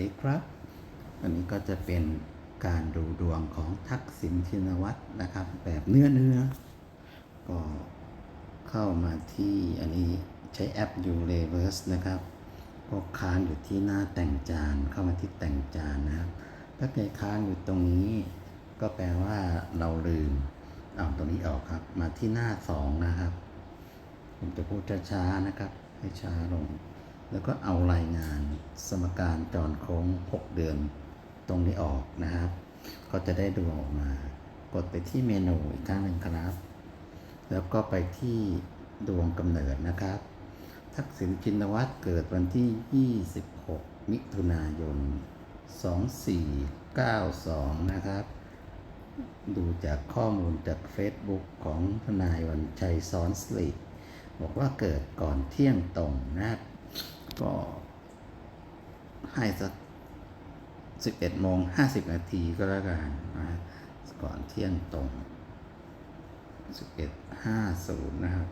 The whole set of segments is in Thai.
ดีครับ อันนี้ก็จะเป็นการดูดวงของทักษิณชินวัตรนะครับ แบบเนื้อเนื้อก็เข้ามาที่อันนี้ใช้แอปยูเ e เว r ร์สนะครับ ก็ค้างอยู่ที่หน้าแต่งจานเข้ามาที่แต่งจานนะครับถ้าเกิดค้างอยู่ตรงนี้ ก็แปลว่าเราลืมเอาตรงนี้ออกครับ มาที่หน้าสองนะครับ ผมจะพูดช้าๆนะครับ ให้ช้าลง แล้วก็เอารายงานสมการจรโค้ง 6 เดือนตรงนี้ออกนะครับ ก็จะได้ดูออกมา กดไปที่เมนูอีกครั้งหนึ่งครับ แล้วก็ไปที่ดวงกำเนิดนะครับ ทักษิณชินวัตรเกิดวันที่ 26 มิถุนายน 2492 นะครับ ดูจากข้อมูลจาก Facebook ของทนายวันชัยซ้อนสลีบอกว่าเกิดก่อนเที่ยงตรงนะครับ ก็ให้สัก11โมง50นาทีก็แล้วกันนะก่อนเที่ยงตรง1150นะครับ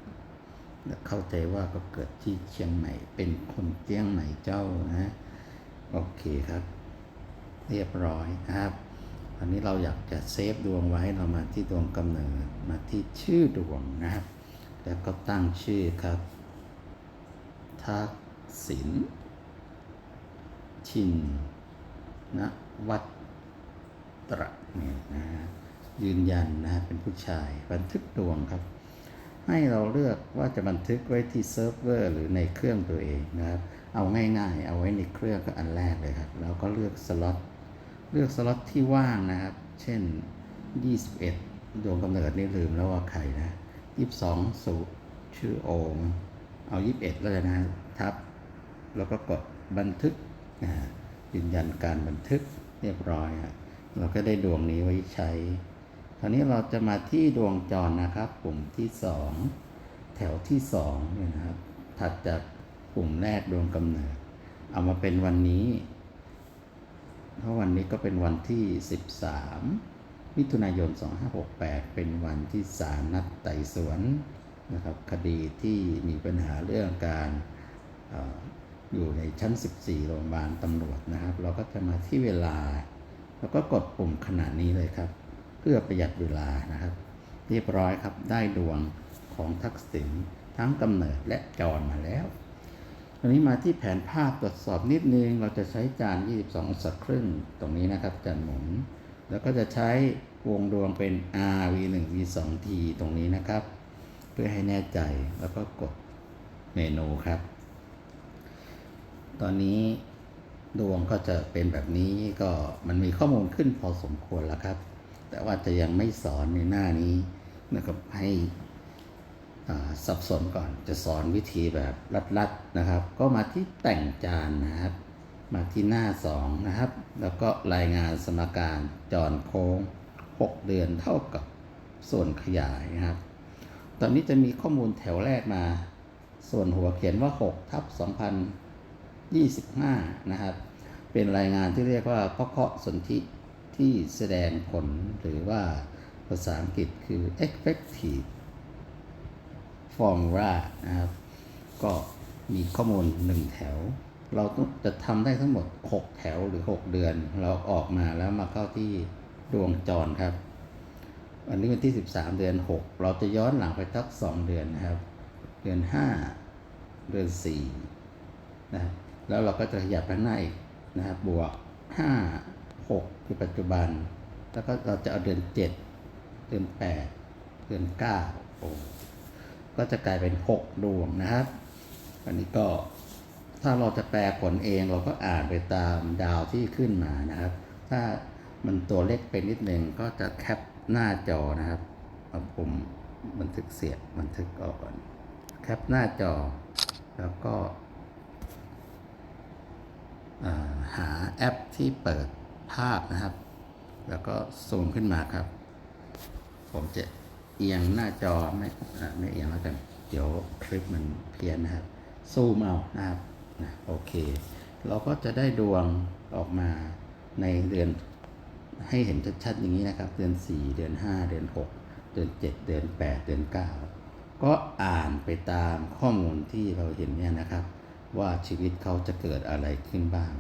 แล้วเข้าใจว่าก็เกิดที่เชียงใหม่ เป็นคนเจียงใหม่เจ้านะ โอเคครับ เรียบร้อยนะครับอันนี้เราอยากจะเซฟดวงไว้เรามาที่ดวงกำเนิดมาที่ชื่อดวงนะครับ แล้วก็ตั้งชื่อครับทัก ษิณชินนะวัตระเนี่ยนะยืนยันนะฮะเป็นผู้ชายบันทึกดวงครับ ให้เราเลือกว่าจะบันทึกไว้ที่เซิร์ฟเวอร์ หรือในเครื่องตัวเองนะครับ เอาง่ายๆ เอาไว้ในเครื่องก็อันแรกเลยครับ แล้วก็เลือกสล็อตเลือกสล็อตที่ว่างนะครับ เช่น 21 ดวงกำเนิดนี่ลืมแล้วว่าใครนะ 22 สุชื่อโอม เอา 21 แล้วนนะครับ แล้วก็กดบันทึกยืนยันการบันทึกเรียบร้อยครับเราก็ได้ดวงนี้ไว้ใช้ คราวนี้เราจะมาที่ดวงจรนะครับ ปุ่มที่ 2 แถวที่2เนี่ยนะครับถัดจากปุ่มแรกดวงกำเนิด เอามาเป็นวันนี้เพราะวันนี้ก็เป็นวันที่ 13 มิถุนายน 2568 เป็นวันที่ศาลนัดไต่สวนนะครับ คดีที่มีปัญหาเรื่องการ อยู่ในชั้น 14 โรงพยาบาลตำรวจนะครับ เราก็จะมาที่เวลา แล้วก็กดปุ่มขนาดนี้เลยครับ เพื่อประหยัดเวลานะครับ เรียบร้อยครับได้ดวงของทักษิณทั้งกำเนิดและจรมาแล้วตอนนี้มาที่แผนภาพตรวจสอบนิดนึง เราจะใช้จาน 22 องศาครึ่งตรงนี้นะครับจานหมุน แล้วก็จะใช้วงดวงเป็น R V 1 V 2 T ตรงนี้นะครับ เพื่อให้แน่ใจแล้วก็กดเมนูครับ ตอนนี้ดวงก็จะเป็นแบบนี้ก็มันมีข้อมูลขึ้นพอสมควรแล้วครับ แต่ว่าจะยังไม่สอนในหน้านี้นะครับให้สับสนก่อนจะสอนวิธีแบบลัดๆนะครับ ก็มาที่แต่งจานนะครับ มาที่หน้า 2 นะครับ แล้วก็รายงานสมการจอรโค้ง 6 เดือนเท่ากับส่วนขยายนะครับ ตอนนี้จะมีข้อมูลแถวแรกมา ส่วนหัวเขียนว่า6ทับ 25 นะครับ เป็นรายงานที่เรียกว่าเพาะเคาะสนธิที่แสดงผลหรือว่าภาษาอังกฤษคือ effective ฟอร์มูลานะครับ ก็มีข้อมูล 1 แถว เราต้องจะทำได้ทั้งหมด 6 แถวหรือ 6 เดือน เราออกมาแล้วมาเข้าที่ดวงจรครับ วันนี้วันที่ 13 เดือน 6 เราจะย้อนหลังไปทัก 2 เดือนนะครับ เดือน 5 เดือน4นะครับ แล้วเราก็จะขยับไปข้างหน้าอีกนะครับบวก 5 6 คือปัจจุบัน แล้วก็เราจะเอาเดือน 7 เดือน 8 เดือน9โอ้ก็จะกลายเป็น 6 ดวงนะครับ อันนี้ก็ถ้าเราจะแปลผลเองเราก็อ่านไปตามดาวที่ขึ้นมานะครับ ถ้ามันตัวเล็กไปนิดนึงก็จะแคปหน้าจอนะครับเอาปุ่มบันทึกเสียงบันทึกออกก่อนแคปหน้าจอ แล้วก็ หาแอปที่เปิดภาพนะครับ แล้วก็ซูมขึ้นมาครับ ผมจะเอียงหน้าจอไม่ไม่เอียงแล้วกัน เดี๋ยวคลิปมันเพี้ยนนะครับ ซูมเอานะครับนะโอเค เราก็จะได้ดวงออกมาในเดือนให้เห็นชัดๆอย่างนี้นะครับ เดือน 4 เดือน 5 เดือน 6 เดือน 7 เดือน 8 เดือน 9 ก็อ่านไปตามข้อมูลที่เราเห็นเนี่ยนะครับ ว่าชีวิตเขาจะเกิดอะไรขึ้นบ้าง